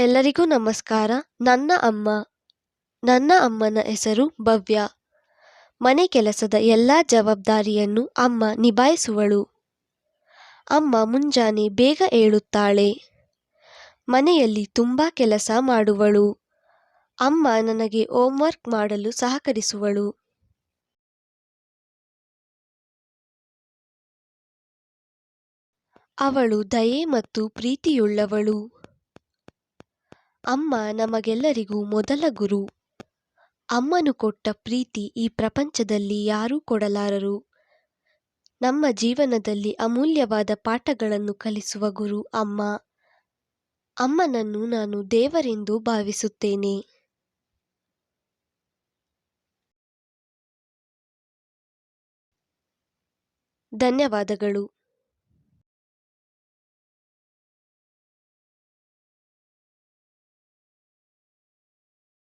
ಎಲ್ಲರಿಗೂ ನಮಸ್ಕಾರ. ನನ್ನ ಅಮ್ಮ, ನನ್ನ ಅಮ್ಮನ ಹೆಸರು ಭವ್ಯ. ಮನೆ ಕೆಲಸದ ಎಲ್ಲ ಜವಾಬ್ದಾರಿಯನ್ನು ಅಮ್ಮ ನಿಭಾಯಿಸುವಳು. ಅಮ್ಮ ಮುಂಜಾನೆ ಬೇಗ ಏಳುತ್ತಾಳೆ. ಮನೆಯಲ್ಲಿ ತುಂಬ ಕೆಲಸ ಮಾಡುವಳು. ಅಮ್ಮ ನನಗೆ ಹೋಮ್ವರ್ಕ್ ಮಾಡಲು ಸಹಕರಿಸುವಳು. ಅವಳು ದಯೆ ಮತ್ತು ಪ್ರೀತಿಯುಳ್ಳವಳು. ಅಮ್ಮ ನಮಗೆಲ್ಲರಿಗೂ ಮೊದಲ ಗುರು. ಅಮ್ಮನು ಕೊಟ್ಟ ಪ್ರೀತಿ ಈ ಪ್ರಪಂಚದಲ್ಲಿ ಯಾರೂ ಕೊಡಲಾರರು. ನಮ್ಮ ಜೀವನದಲ್ಲಿ ಅಮೂಲ್ಯವಾದ ಪಾಠಗಳನ್ನು ಕಲಿಸುವ ಗುರು ಅಮ್ಮ. ಅಮ್ಮನನ್ನು ನಾನು ದೇವರೆಂದು ಭಾವಿಸುತ್ತೇನೆ. ಧನ್ಯವಾದಗಳು.